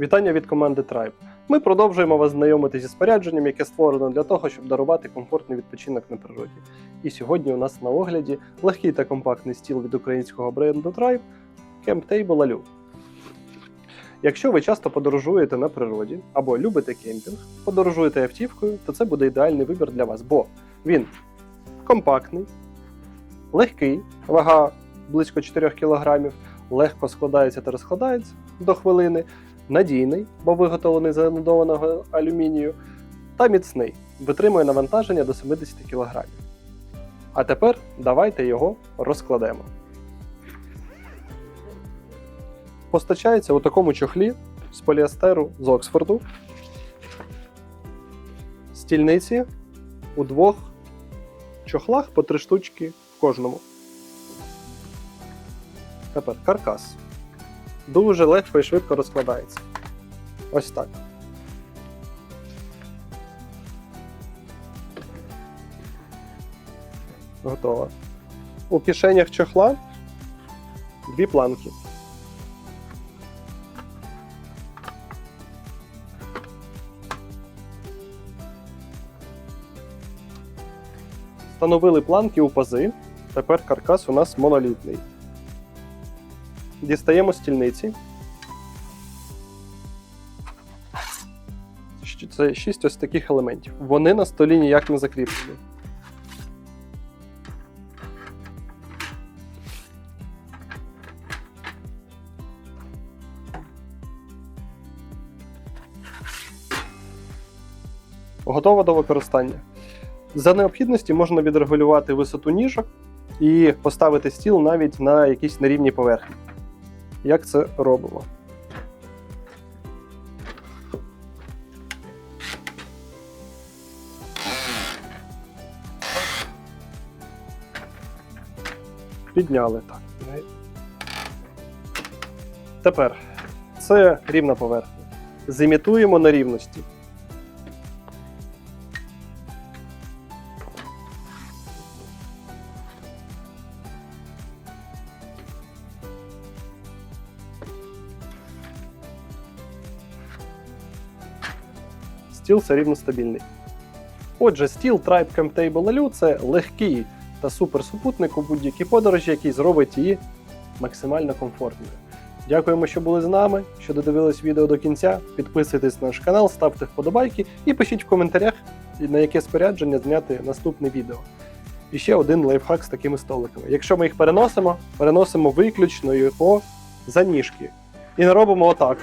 Вітання від команди Tribe. Ми продовжуємо вас знайомити зі спорядженням, яке створено для того, щоб дарувати комфортний відпочинок на природі. І сьогодні у нас на огляді легкий та компактний стіл від українського бренду Tribe Camp Table Alu. Якщо ви часто подорожуєте на природі або любите кемпінг, подорожуєте автівкою, то це буде ідеальний вибір для вас, бо він компактний, легкий, вага близько 4 кг, легко складається та розкладається до хвилини, надійний, бо виготовлений з анодованого алюмінію, та міцний, витримує навантаження до 70 кг. А тепер давайте його розкладемо. Постачається у такому чохлі з поліестеру з Оксфорду. Стільниці у двох чохлах по три штучки в кожному. Тепер каркас. Дуже легко і швидко розкладається. Ось так. Готово. У кишенях чохла дві планки. Встановили планки у пази. Тепер каркас у нас монолітний. Дістаємо стільниці. Це шість ось таких елементів. Вони на столі ніяк не закріплені. Готово до використання. За необхідності можна відрегулювати висоту ніжок і поставити стіл навіть на якійсь нерівній поверхні. Як це робимо? Підняли так. Тепер це рівна поверхня. Зімітуємо на рівності. Стіл все рівно стабільний. Отже, стіл Tribe Camp Table Alu – це легкий та суперсупутник у будь-якій подорожі, який зробить її максимально комфортною. Дякуємо, що були з нами, що додивились відео до кінця. Підписуйтесь на наш канал, ставте вподобайки і пишіть в коментарях, на яке спорядження зняти наступне відео. І ще один лайфхак з такими столиками. Якщо ми їх переносимо, переносимо виключно його за ніжки. І не робимо отак.